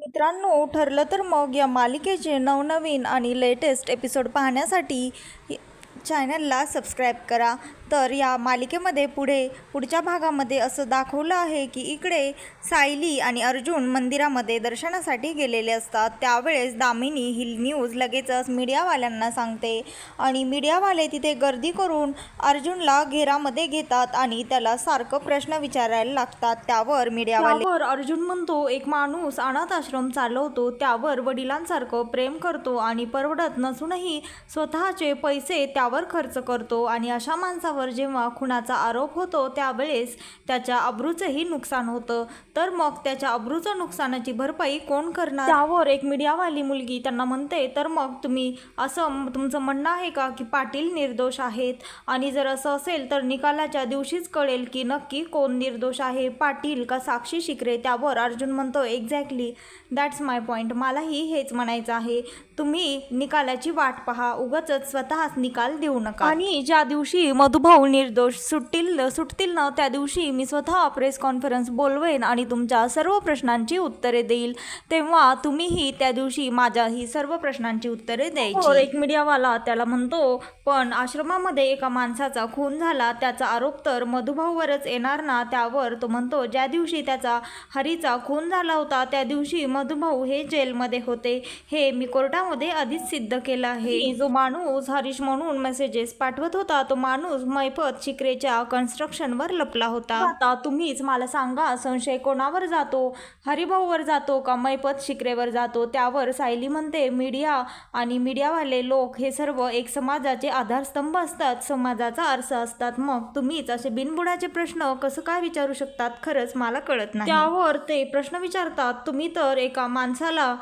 मित्रांनो ठरलं तर मग या मालिकेचे नवनवीन आणि लेटेस्ट एपिसोड पाहण्यासाठी चॅनलला सबस्क्राईब करा. तर या मालिकेमध्ये पुढे पुढच्या भागामध्ये असं दाखवलं आहे की इकडे सायली आणि अर्जुन मंदिरामध्ये दर्शनासाठी गेलेले असतात. त्यावेळेस दामिनी ही न्यूज लगेचच मीडियावाल्यांना सांगते आणि मीडियावाले तिथे गर्दी करून अर्जुनला घेरामध्ये घेतात आणि त्याला सारखं प्रश्न विचारायला लागतात. त्यावर मीडियावाले तर अर्जुन म्हणतो एक माणूस अनाथ आश्रम चालवतो त्यावर वडिलांसारखं प्रेम करतो आणि परवडत नसूनही स्वतःचे पैसे त्या त्यावर खर्च करतो आणि अशा माणसावर जेव्हा खुनाचा आरोप होतो त्यावेळेस त्याच्या अब्रूचंही नुकसान होतं. तर मग त्याच्या अब्रूचं नुकसानाची भरपाई कोण करणार? त्यावर एक मीडियावाली मुलगी त्यांना म्हणते तर मग तुम्ही असं तुमचं म्हणणं आहे का की पाटील निर्दोष आहेत? आणि जर असं असेल तर निकालाच्या दिवशीच कळेल की नक्की कोण निर्दोष आहे? पाटील का साक्षी शिकरे? त्यावर अर्जुन म्हणतो एक्झॅक्टली. दॅट्स माय पॉईंट मलाही हेच म्हणायचं आहे. तुम्ही निकालाची वाट पहा. उगाचच स्वतःच निकाल देऊ नका. आणि ज्या दिवशी मधुभाऊ निर्दोष सुटतील सुटतील ना त्या दिवशी मी स्वतः प्रेस कॉन्फरन्स बोलवेन आणि तुमच्या सर्व प्रश्नांची उत्तरे देईल. तेव्हा तुम्हीही त्या दिवशी माझ्या ही सर्व प्रश्नांची उत्तरे द्यायची. एक मीडियावाला त्याला म्हणतो पण आश्रमामध्ये एका माणसाचा खून झाला त्याचा आरोप तर मधुभाऊवरच येणार ना? त्यावर तो म्हणतो ज्या दिवशी त्याचा हरीचा खून झाला होता त्या दिवशी मधुभाऊ हे जेलमध्ये होते. हे मी कोर्टामध्ये आधीच सिद्ध केलं आहे. जो माणूस हरीश म्हणून मेसेजेस पाठवत होता तो माणूस मैपत शिकरेच्या कन्स्ट्रक्शनवर लपला होता. आता तुम्हीच मला सांगा संशय कोणावर जातो? हरिभाऊवर जातो का मैपत शिकरेवर जातो? त्यावर सायली म्हणते मीडिया आणि मीडियावाले लोक हे सर्व एक समाजाचे आधारस्तंभ असतात. समाजाचा आरसा असतात. मग तुम्हीच असे बिनबुडाचे प्रश्न कसं काय विचारू शकतात? खरंच मला कळत नाही. त्यावर ते प्रश्न विचारतात. तुम्ही तर एका एका माणसाला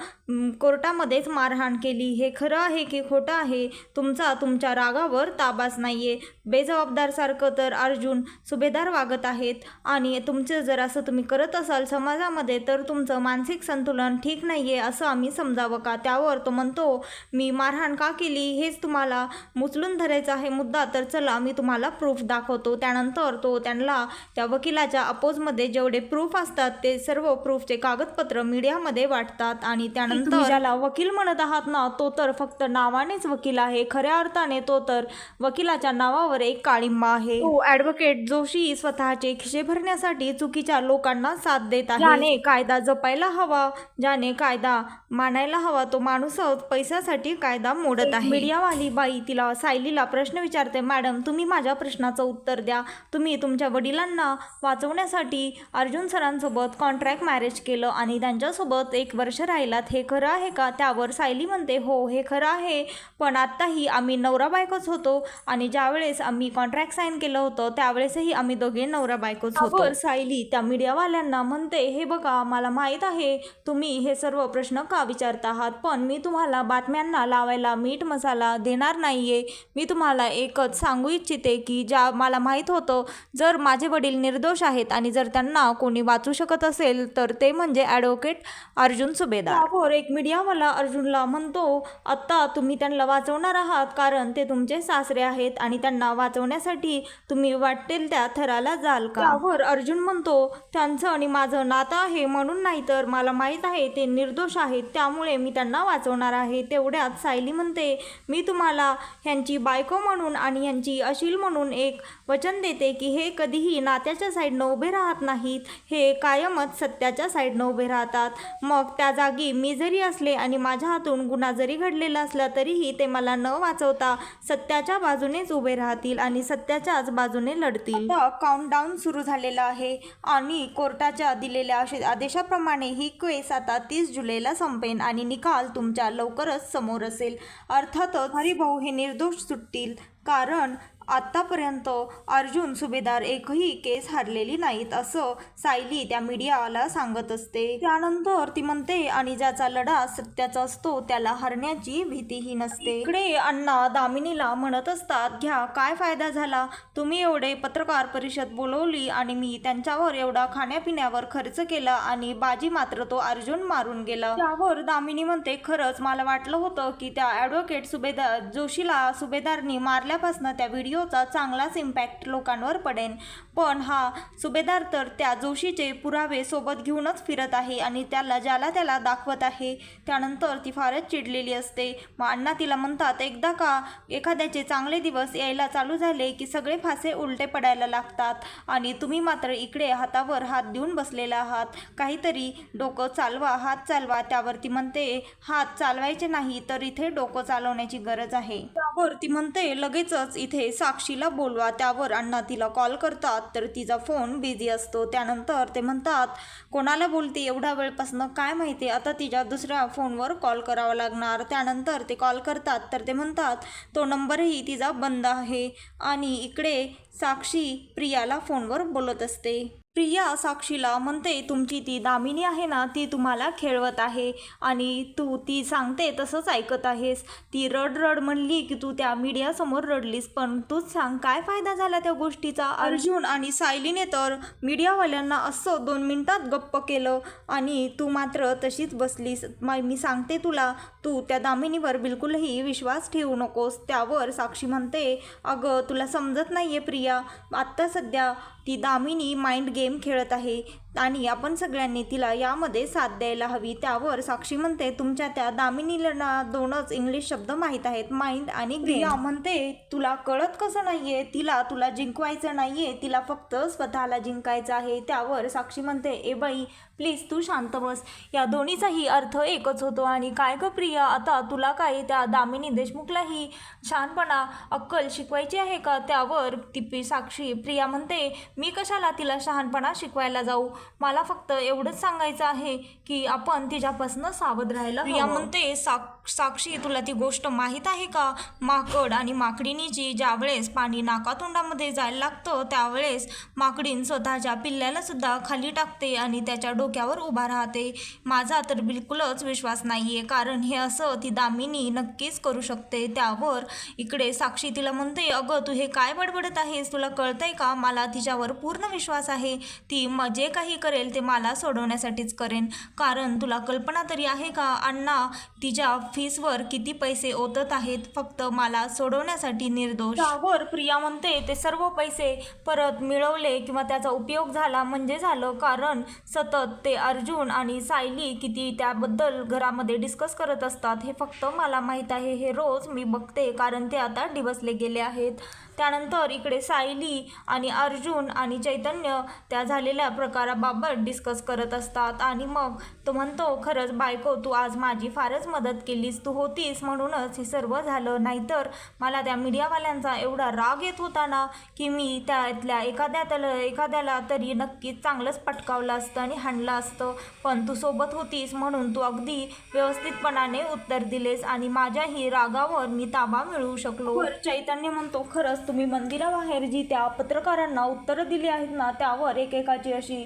कोर्टामध्येच मारहाण केली. हे खरं आहे की खोटं आहे? तुमचा तुमच्या रागावर ताबाच आहे बेजबाबदारसारखं तर अर्जुन सुभेदार वागत आहेत. आणि तुमचं जर असं तुम्ही करत असाल समाजामध्ये तर तुमचं मानसिक संतुलन ठीक नाही आहे असं आम्ही समजावं का? त्यावर तो म्हणतो मी मारहाण का केली? हेच तुम्हाला मुचलून धरायचा आहे मुद्दा. तर चला मी तुम्हाला प्रूफ दाखवतो. त्यानंतर तो त्यांना त्या वकिलाच्या अपोजमध्ये जेवढे प्रूफ असतात ते सर्व प्रूफचे कागदपत्र मीडियामध्ये वाटतात. आणि त्यानंतर ज्याला वकील म्हणत आहात ना तो तर फक्त नावानेच वकील आहे. खऱ्या अर्थाने तो तर वकिलाच्या नावावर एक काळिंबा आहे. तो ॲडव्होकेट जोशी स्वतःचे खिशे भरण्यासाठी चुकीच्या लोकांना साथ देत आहे. ज्याने कायदा जपायला हवा ज्याने कायदा मानायला हवा तो माणूसच पैशासाठी कायदा मोडत आहे. मीडियावाली बाई तिला सायलीला प्रश्न विचारते मॅडम तुम्ही माझ्या प्रश्नाचं उत्तर द्या. तुम्ही तुमच्या वडिलांना वाचवण्यासाठी अर्जुन सरांसोबत कॉन्ट्रॅक्ट मॅरेज केलं आणि त्यांच्यासोबत एक वर्ष राहिलात हे खरं आहे का? त्यावर सायली म्हणते हो हे खरं आहे. पण आत्ताही आम्ही नवरा बायकोच होतो आणि ज्यावेळेस आम्ही कॉन्ट्रॅक्ट साईन केलं होतं त्यावेळेसही आम्ही दोघे नवरा बायकोच होतो. सायली त्या मीडियावाल्यांना म्हणते हे बघा मला माहीत आहे तुम्ही हे सर्व प्रश्न का विचारता आहात? पण मी तुम्हाला बातम्यांना लावायला मीठ मसाला देणार नाहीये. मी तुम्हाला एकच सांगू इच्छिते की ज्या मला माहीत होतं जर माझे वडील निर्दोष आहेत आणि जर त्यांना कोणी वाचू शकत असेल तर ते म्हणजे ॲडव्होकेट अर्जुन सुभेदार. त्यावर एक मीडियावाला अर्जुनला म्हणतो आत्ता तुम्ही त्यांना वाचवणार आहात कारण ते तुमचे सासरे आहेत आणि त्यांना वाचवण्यासाठी तुम्ही वाटेल त्या थराला जाल का? त्यावर अर्जुन म्हणतो त्यांचं आणि माझं नातं आहे म्हणून नाही तर मला माहीत आहे ते निर्दोष आहेत त्यामुळे मी त्यांना वाचवणार आहे. तेवढ्यात सायली म्हणते मी तुम्हाला ह्यांची बायको म्हणून आणि ह्यांची अशील म्हणून एक वचन देते की हे कधीही नात्याच्या साईडनं उभे राहत नाहीत हे कायमच सत्याच्या साईडनं उभे राहतात. मग त्या जागी मी जे जरी असले आणि माझ्या हातून गुन्हा जरी घडलेला असला तरीही ते मला न वाचवता सत्याच्या बाजूनेच उभे राहतील आणि सत्याच्याच बाजूने लढतील. काउंटडाऊन सुरू झालेला आहे आणि कोर्टाच्या दिलेल्या आदेशाप्रमाणे ही केस आता तीस जुलैला संपेन आणि निकाल तुमच्या लवकरच समोर असेल. अर्थातच हरिभाऊ हे निर्दोष सुटतील. कारण आत्तापर्यंत अर्जुन सुभेदार एकही केस हरलेली नाहीत असं सायली त्या मीडियाला सांगत असते. त्यानंतर ती म्हणते आणि ज्याचा लढा सत्याचा असतो त्याला हरण्याची भीतीही नसते. इकडे अण्णा दामिनीला म्हणत असतात घ्या काय फायदा झाला? तुम्ही एवढे पत्रकार परिषद बोलवली आणि मी त्यांच्यावर एवढा खाण्यापिण्यावर खर्च केला आणि बाजी मात्र तो अर्जुन मारून गेला. त्यावर दामिनी म्हणते खरंच मला वाटलं होतं की त्या ॲडव्होकेट सुभेदार जोशीला सुभेदारनी मारल्यापासून त्या व्हिडिओ व्हिडिओचा चांगलाच इम्पॅक्ट लोकांवर पडेन. पण हा सुभेदार तर त्या जोशीचे पुरावे सोबत घेऊनच फिरत आहे आणि त्याला ज्याला त्याला दाखवत आहे त्यानंतर ती फारच चिडलेली असते. मग अण्णा तिला म्हणतात एकदा का एखाद्याचे चांगले दिवस यायला चालू झाले की सगळे फासे उलटे पडायला लागतात आणि तुम्ही मात्र इकडे हातावर हात देऊन बसलेला आहात. काहीतरी डोकं चालवा हात चालवा त्यावर ती म्हणते. हात चालवायचे नाही तर इथे डोकं चालवण्याची गरज आहे. त्यावर ती म्हणते लगेचच इथे साक्षीला बोलवा त्यावर अण्णा तिला कॉल करतात तर तिचा फोन बिझी असतो. त्यानंतर ते म्हणतात कोणाला बोलते एवढा वेळपासनं? काय माहिती? आता तिच्या दुसऱ्या फोनवर कॉल करावा लागणार. त्यानंतर ते कॉल करतात तर ते म्हणतात तो नंबरही तिचा बंद आहे. आणि इकडे साक्षी प्रियाला फोनवर बोलत असते. प्रिया साक्षीला म्हणते तुमची ती दामिनी आहे ना ती तुम्हाला खेळवत आहे आणि तू ती सांगते तसंच ऐकत आहेस. ती रड रड म्हणली की तू त्या मीडियासमोर रडलीस पण तूच सांग काय फायदा झाला त्या गोष्टीचा? अर्जुन आणि सायलीने तर मीडियावाल्यांना असं दोन मिनटात गप्प केलं आणि तू मात्र तशीच बसलीस. मग मी सांगते तुला तू त्या दामिनीवर बिलकुलही विश्वास ठेवू नकोस. त्यावर साक्षी म्हणते अगं तुला समजत नाही आहे प्रिया आत्ता सध्या ती दामिनी माइंड गेम खेळत आहे. आणि आपण सगळ्यांनी तिला यामध्ये साथ द्यायला हवी. त्यावर साक्षी म्हणते तुमच्या त्या दामिनीला दोनच इंग्लिश शब्द माहीत आहेत. माइंड आणि गेम म्हणते तुला कळत कसं नाहीये? तिला तुला जिंकवायचं नाहीये. तिला फक्त स्वतःला जिंकायचं आहे. त्यावर साक्षी म्हणते ए बाई प्लीज तू शांत बस. या दोन्हीचाही अर्थ एकच होतो. आणि काय ग प्रिया आता तुला काय त्या दामिनी देशमुखलाही शहाणपणा अक्कल शिकवायची आहे का? त्यावर ती साक्षी प्रिया म्हणते मी कशाला तिला शहाणपणा शिकवायला जाऊ? मला फक्त एवढंच सांगायचं आहे की आपण तिच्यापासून सावध राहायला म्हणते साक साक्षी तुला ती गोष्ट माहीत आहे का? माकड आणि माकडीनीची ज्यावेळेस पाणी नाकातोंडामध्ये जायला लागतं त्यावेळेस माकडीन स्वतःच्या पिल्ल्यालासुद्धा खाली टाकते आणि त्याच्या डोक्यावर उभा राहते. माझा तर बिलकुलच विश्वास नाही आहे कारण हे असं ती दामिनी नक्कीच करू शकते. त्यावर इकडे साक्षी तिला म्हणते अगं तू हे काय बडबडत आहेस? तुला कळतंय का? मला तिच्यावर पूर्ण विश्वास आहे. ती म जे काही करेल ते मला सोडवण्यासाठीच करेन. कारण तुला कल्पना तरी आहे का? अण्णा तिच्या फीसवर किती पैसे ओतत आहेत फक्त मला सोडवण्यासाठी निर्दोष. त्यावर प्रिया म्हणते ते सर्व पैसे परत मिळवले किंवा त्याचा उपयोग झाला म्हणजे झालं. कारण सतत ते अर्जुन आणि सायली किती त्याबद्दल घरामध्ये डिस्कस करत असतात हे फक्त मला माहीत आहे. हे रोज मी बघते कारण ते आता डिवसले गेले आहेत. त्यानंतर इकडे सायली आणि अर्जुन आणि चैतन्य त्या झालेल्या प्रकाराबाबत डिस्कस करत असतात. आणि मग तो म्हणतो खरंच बायको तू आज माझी फारच मदत केलीस. तू होतीस म्हणूनच हे सर्व झालं. नाहीतर मला त्या मीडियावाल्यांचा एवढा राग येत होता ना की मी त्यातल्या एखाद्या त्याला एखाद्याला तरी नक्कीच चांगलंच पटकावलं असतं आणि हाणलं असतं. पण तू सोबत होतीस म्हणून तू अगदी व्यवस्थितपणाने उत्तर दिलेस आणि माझ्याही रागावर मी ताबा मिळवू शकलो. चैतन्य म्हणतो खरंच तुम्ही मंदिराबाहेर जी त्या पत्रकारांना उत्तरं दिली आहेत ना त्यावर एकेकाची अशी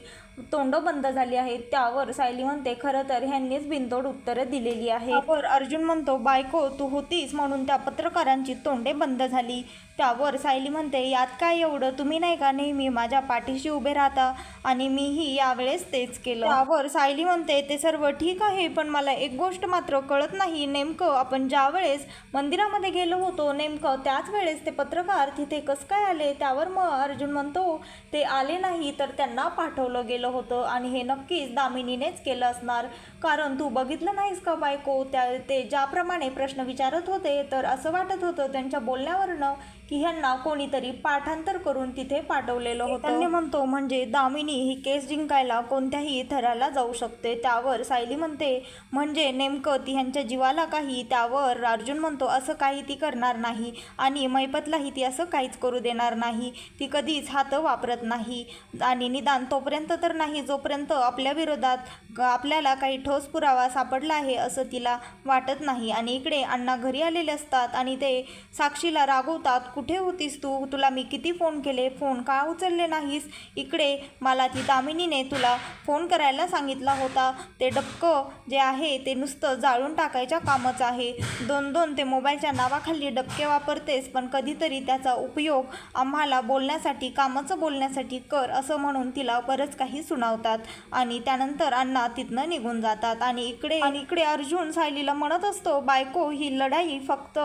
तोंड बंद झाली आहेत. त्यावर सायली म्हणते खरं तर ह्यांनीच बिनतोड उत्तरं दिलेली आहे त्यावर अर्जुन म्हणतो बायको तू होतीस म्हणून त्या पत्रकारांची तोंडे बंद झाली. त्यावर सायली म्हणते यात काय एवढं? तुम्ही नाही का नेहमी माझ्या पाठीशी उभे राहता आणि मीही यावेळेस तेच केलं. त्यावर सायली म्हणते ते सर्व ठीक आहे पण मला एक गोष्ट मात्र कळत नाही. नेमकं आपण ज्या वेळेस मंदिरामध्ये गेलो होतो नेमकं त्याच वेळेस ते पत्रकार तिथे कसं काय आले? त्यावर मग अर्जुन म्हणतो ते आले नाही तर त्यांना पाठवलं गेलं होतं आणि हे नक्कीच दामिनीनेच केलं असणार. कारण तू बघितलं नाहीस का बायको? त्या ते ज्याप्रमाणे प्रश्न विचारत होते तर असं वाटत होतं त्यांच्या बोलण्यावरनं की ह्यांना कोणीतरी पाठांतर करून तिथे पाठवलेलं होतं. त्यांनी म्हणतो म्हणजे दामिनी ही केस जिंकायला कोणत्याही थराला जाऊ शकते. त्यावर सायली म्हणते म्हणजे नेमकं ती ह्यांच्या जीवाला काही त्यावर अर्जुन म्हणतो असं काही ती करणार नाही आणि मैपतलाही ती असं काहीच करू देणार नाही. ती कधीच हात वापरत नाही आणि निदान तोपर्यंत तर नाही जोपर्यंत आपल्या विरोधात आपल्याला काही ठोस पुरावा सापडला आहे असं तिला वाटत नाही. आणि इकडे अण्णा घरी आलेले असतात आणि ते साक्षीला रागवतात कुठे होतीस तू? तुला मी किती फोन केले? फोन का उचलले नाहीस? इकडे मला ती दामिनीने तुला फोन करायला सांगितला होता. ते डबकं जे आहे ते नुसतं जाळून टाकायच्या कामच आहे. दोन दोन ते मोबाईलच्या नावाखाली डबके वापरतेस पण कधीतरी त्याचा उपयोग आम्हाला बोलण्यासाठी कामाचं बोलण्यासाठी कर असं म्हणून तिला बरंच काही सुनावतात. आणि त्यानंतर अण्णा तिथनं निघून जातात. जातात आणि इकडे आणि इकडे अर्जुन सायलीला म्हणत असतो बायको ही लढाई फक्त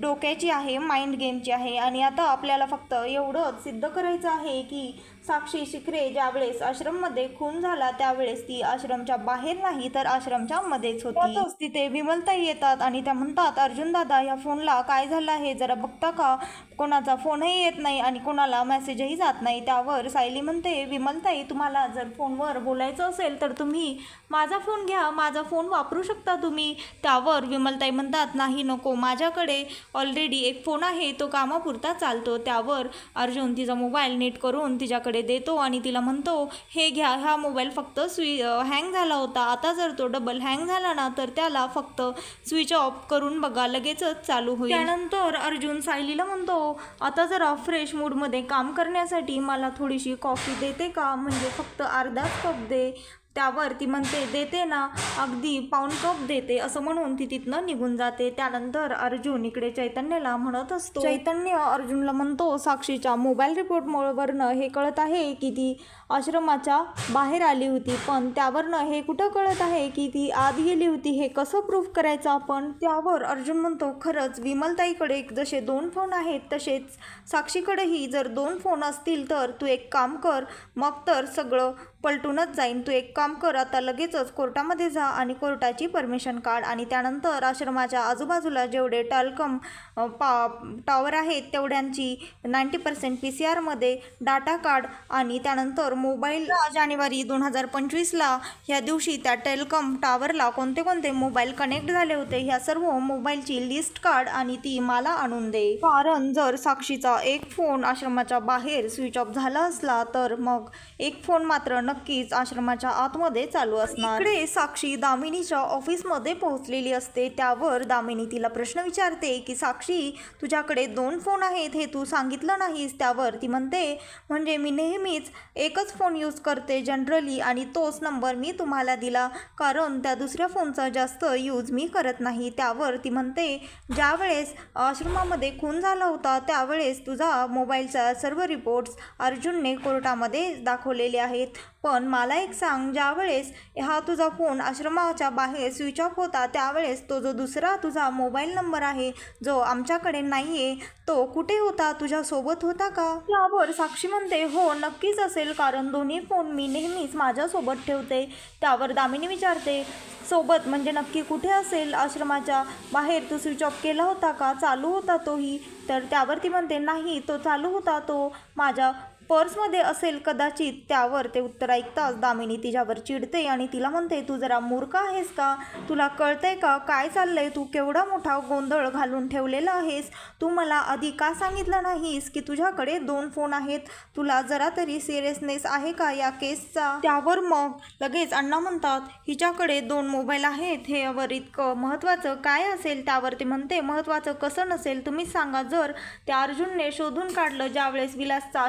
डोक्याची आहे माइंड गेमची आहे. आणि आता आपल्याला फक्त एवढंच सिद्ध करायचं आहे की साक्षी शिकरे ज्यावेळेस आश्रममध्ये खून झाला त्यावेळेस ती आश्रमच्या बाहेर नाही तर आश्रमच्या मध्येच होती. तिथे विमलताई येतात आणि त्या म्हणतात अर्जुन दादा या फोनला काय झालं आहे? जरा बघता का? कोणाचा फोनही येत नाही आणि कोणाला मेसेजही जात नाही. त्यावर सायली म्हणते विमलताई तुम्हाला जर फोनवर बोलायचं असेल तर तुम्ही माझा फोन घ्या. माझा फोन वापरू शकता तुम्ही? त्यावर विमलताई म्हणतात नाही नको. माझ्याकडे ऑलरेडी एक फोन आहे. तो कामापुरता चालतो. त्यावर अर्जुन तिचा मोबाईल नीट करून तिच्याकडे देतो आणि तिला म्हणतो हे घ्या हा मोबाईल फक्त स्वी हँग झाला होता. आता जर तो डबल हँग झाला ना तर त्याला फक्त स्विच ऑफ करून बघा लगेचच चालू होईल. त्यानंतर अर्जुन सायलीला म्हणतो आता जरा फ्रेश मूडमध्ये काम करण्यासाठी मला थोडीशी कॉफी देते का? म्हणजे फक्त अर्धाच कप दे. त्यावर ती म्हणते देते ना अगदी पाऊण कप देते असं म्हणून ती तिथनं निघून जाते. त्यानंतर अर्जुन इकडे चैतन्यला म्हणत असतो. चैतन्य अर्जुनला म्हणतो साक्षीच्या मोबाईल रिपोर्ट रिपोर्टवरनं हे कळत आहे की ती आश्रमाच्या बाहेर आली होती. पण त्यावरनं हे कुठं कळत आहे की ती आत गेली होती हे कसं प्रूफ करायचं? आपण त्यावर अर्जुन म्हणतो खरंच विमलताईकडे जसे दोन फोन आहेत तसेच साक्षीकडेही जर दोन फोन असतील तर तू एक काम कर मग तर सगळं पलटूनच जाईन. तू एक काम कर आता लगेचच कोर्टामध्ये जा आणि कोर्टाची परमिशन काढ आणि त्यानंतर आश्रमाच्या आजूबाजूला जेवढे टालकम पा टॉवर आहेत तेवढ्यांची नाईंटी पर्सेंट पी सी आरमध्ये डाटा काढ आणि त्यानंतर मोबाईल जानेवारी दोन हजार पंचवीसला ह्या दिवशी त्या टेलकॉम टावरला कोणते कोणते मोबाईल कनेक्ट झाले होते ह्या सर्व मोबाईलची लिस्ट काढ आणि ती मला आणून दे. कारण जर साक्षीचा एक फोन आश्रमाच्या बाहेर स्विच ऑफ झाला असला तर मग एक फोन मात्र नक्कीच आश्रमाच्या आतमध्ये चालू असणार. इकडे साक्षी दामिनीच्या ऑफिसमध्ये पोहोचलेली असते त्यावर दामिनी तिला प्रश्न विचारते की साक्षी तुझ्याकडे दोन फोन आहेत हे तू सांगितलं नाहीस? त्यावर ती म्हणते म्हणजे मी नेहमीच एकच फोन यूज करते जनरली आणि तोच नंबर मी तुम्हाला दिला. कारण त्या दुसऱ्या फोनचा जास्त यूज मी करत नाही. त्यावर ती म्हणते ज्यावेळेस आश्रमामध्ये खून झाला होता त्यावेळेस तुझा मोबाईलचा सर्व रिपोर्ट्स अर्जुनने कोर्टामध्ये दाखवलेले आहेत. पण मला एक सांग ज्यावेळेस हा तुझा फोन आश्रमाच्या बाहेर स्विच ऑफ होता त्यावेळेस तो जो दुसरा तुझा मोबाईल नंबर आहे जो आमच्याकडे नाही आहे तो कुठे होता? तुझ्यासोबत होता का? यावर साक्षी म्हणते हो नक्कीच असेल कारण दोन्ही फोन मी नेहमीच माझ्यासोबत ठेवते. त्यावर दामिनी विचारते सोबत म्हणजे नक्की कुठे असेल? आश्रमाच्या बाहेर तो स्विच ऑफ केला होता का? चालू होता तोही? तर त्यावर ती म्हणते नाही तो चालू होता तो माझ्या पर्समध्ये असेल कदाचित त्यावर ते उत्तर ऐकताच दामिनी तिच्यावर चिडते आणि तिला म्हणते तू जरा मूर्ख आहेस का? तुला कळतंय का? काय चाललंय? तू केवढा मोठा गोंधळ घालून ठेवलेला आहेस? तू मला आधी का सांगितलं नाहीस की तुझ्याकडे दोन फोन आहेत? तुला जरा तरी सिरियसनेस आहे का या केसचा? त्यावर मग लगेच अण्णा म्हणतात हिच्याकडे दोन मोबाईल आहेत. हे यावर इतकं महत्त्वाचं काय असेल? त्यावर ते म्हणते महत्त्वाचं कसं नसेल? तुम्हीच सांगा जर त्या अर्जुनने शोधून काढलं ज्यावेळेस विलासचा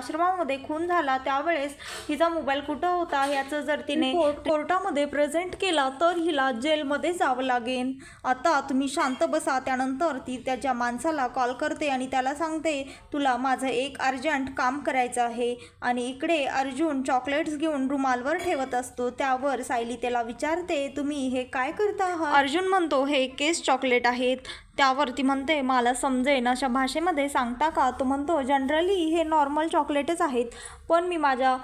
आश्रमामध्ये खून झाला त्यावेळेस हिचा मोबाईल कुठं होता याचं जर तिने कोर्टामध्ये प्रेझेंट केला तर हिला जेलमध्ये जावं लागेल. आता तुम्ही शांत बसा त्यानंतर ती त्याच्या माणसाला कॉल करते आणि त्याला सांगते तुला माझं एक अर्जंट काम करायचं आहे. आणि इकडे अर्जुन चॉकलेट्स घेऊन रुमालवर ठेवत असतो. त्यावर सायली त्याला विचारते तुम्ही हे काय करता आहात? अर्जुन म्हणतो हे केस चॉकलेट आहेत. त्यावर ती म्हणते मला समजेन अशा भाषेमध्ये सांगता का? तो म्हणतो जनरली हे नॉर्मल चॉकलेटच आहेत पण मी माझ्या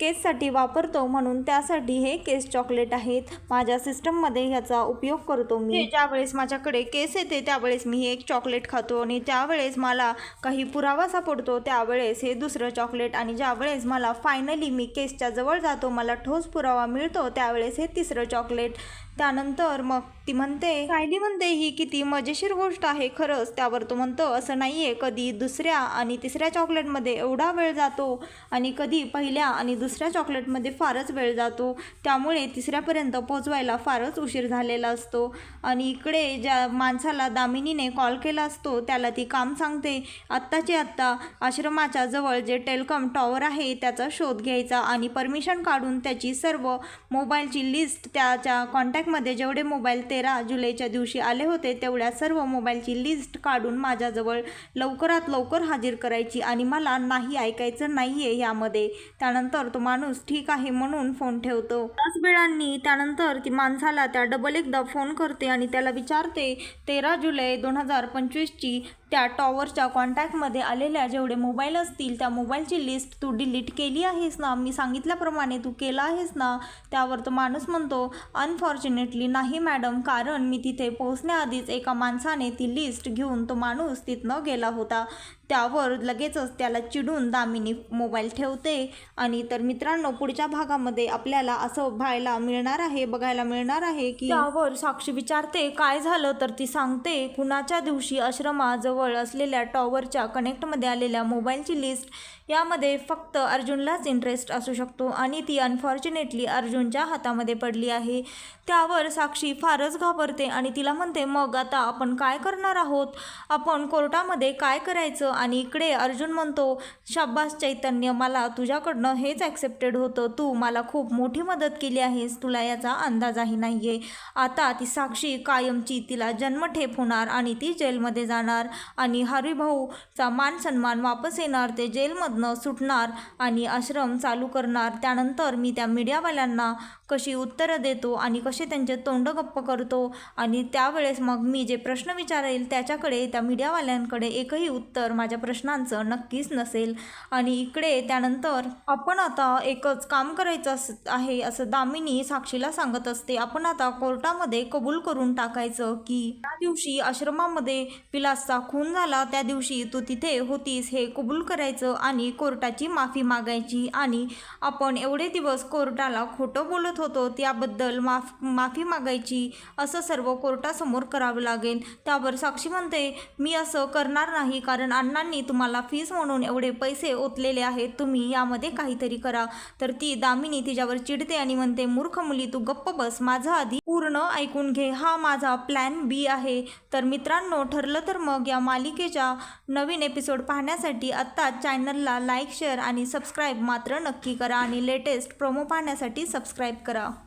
केससाठी वापरतो म्हणून त्यासाठी हे केस चॉकलेट आहेत. माझ्या सिस्टममध्ये ह्याचा उपयोग करतो मी. ज्यावेळेस माझ्याकडे केस येते त्यावेळेस मी हे एक चॉकलेट खातो आणि त्यावेळेस मला काही पुरावा सापडतो त्यावेळेस हे दुसरं चॉकलेट आणि ज्यावेळेस मला फायनली मी केसच्या जवळ जातो मला ठोस पुरावा मिळतो त्यावेळेस हे तिसरं चॉकलेट त्यानंतर मग ती म्हणते सायली म्हणते ही किती मजेशीर गोष्ट आहे खरंच. त्यावर तो म्हणतो असं नाही आहे कधी दुसऱ्या आणि तिसऱ्या चॉकलेटमध्ये एवढा वेळ जातो आणि कधी पहिल्या आणि दुसऱ्या चॉकलेटमध्ये फारच वेळ जातो. त्यामुळे तिसऱ्यापर्यंत पोचवायला फारच उशीर झालेला असतो. आणि इकडे ज्या माणसाला दामिनीने कॉल केला असतो त्याला ती काम सांगते आत्ताची आत्ता आश्रमाच्या जवळ जे टेलकॉम टॉवर आहे त्याचा शोध घ्यायचा आणि परमिशन काढून त्याची सर्व मोबाईलची लिस्ट त्याच्या कॉन्टॅक्ट कॉन्टॅक्टमध्ये जेवढे मोबाईल तेरा जुलैच्या दिवशी आले होते तेवढ्या सर्व मोबाईलची लिस्ट काढून माझ्याजवळ लवकरात लवकर हाजीर करायची आणि मला नाही ऐकायचं नाही आहे ह्यामध्ये त्यानंतर तो माणूस ठीक आहे म्हणून फोन ठेवतो. त्याच वेळांनी त्यानंतर ती माणसाला त्या डबल एकदा फोन करते आणि त्याला विचारते तेरा जुलै दोन हजार पंचवीसची त्या टॉवरच्या कॉन्टॅक्टमध्ये आलेल्या जेवढे मोबाईल असतील त्या मोबाईलची लिस्ट तू डिलीट केली आहेस ना? मी सांगितल्याप्रमाणे तू केला आहेस ना? त्यावर तो माणूस म्हणतो अनफॉर्च्युनेट अनफॉर्च्युनेटली नाही मॅडम कारण मी तिथे पोहोचण्याआधीच एका माणसाने ती लिस्ट घेऊन तो माणूस तिथनं गेला होता. त्यावर लगेचच त्याला चिडून दामिनी मोबाईल ठेवते. आणि तर मित्रांनो पुढच्या भागामध्ये आपल्याला असं पाहायला मिळणार आहे बघायला मिळणार आहे की त्यावर साक्षी विचारते काय झालं? तर ती सांगते कुणाच्या दिवशी आश्रमाजवळ असलेल्या टॉवरच्या कनेक्टमध्ये आलेल्या मोबाईलची लिस्ट यामध्ये फक्त अर्जुनलाच इंटरेस्ट असू शकतो आणि ती अनफॉर्च्युनेटली अर्जुनच्या हातामध्ये पडली आहे. त्यावर साक्षी फारच घाबरते आणि तिला म्हणते मग आता आपण काय करणार आहोत? आपण कोर्टामध्ये काय करायचं आणि इकडे अर्जुन म्हणतो शाब्बास चैतन्य मला तुझ्याकडनं हेच ॲक्सेप्टेड होतं. तू मला खूप मोठी मदत केली आहेस. तुला याचा अंदाजही नाही आहे आता ती साक्षी कायमची तिला जन्मठेप होणार आणि ती जेलमध्ये जाणार आणि हरिभाऊचा मान सन्मान वापस येणार. ते जेलमधनं सुटणार आणि आश्रम चालू करणार. त्यानंतर मी त्या मीडियावाल्यांना कशी उत्तरं देतो आणि कसे त्यांचे तोंड गप्प करतो आणि त्यावेळेस मग मी जे प्रश्न विचारेल त्याच्याकडे त्या मीडियावाल्यांकडे एकही उत्तर माझ्या प्रश्नांचं नक्कीच नसेल. आणि इकडे त्यानंतर आपण आता एकच काम करायचं अस आहे असं दामिनी साक्षीला सांगत असते. आपण आता कोर्टामध्ये कबूल करून टाकायचं की त्या दिवशी आश्रमामध्ये पिलासचा खून झाला त्या दिवशी तू तिथे होतीस हे कबूल करायचं आणि कोर्टाची माफी मागायची. आणि आपण एवढे दिवस कोर्टाला खोटं बोलत होतो त्याबद्दल माफ माफी मागायची असं सर्व कोर्टासमोर करावं लागेल. त्यावर साक्षी म्हणते मी असं करणार नाही कारण अण्णांनी तुम्हाला फीस म्हणून एवढे पैसे ओतलेले आहेत तुम्ही यामध्ये काहीतरी करा. तर ती दामिनी तिच्यावर चिडते आणि म्हणते मूर्ख मुली तू गप्प बस. माझं आधी पूर्ण ऐकून घे. हा माझा प्लॅन बी आहे. तर मित्रांनो ठरलं तर मग या मालिकेच्या नवीन एपिसोड पाहण्यासाठी आत्ता चॅनलला लाईक शेअर आणि सबस्क्राईब मात्र नक्की करा आणि लेटेस्ट प्रोमो पाहण्यासाठी सबस्क्राईब करा.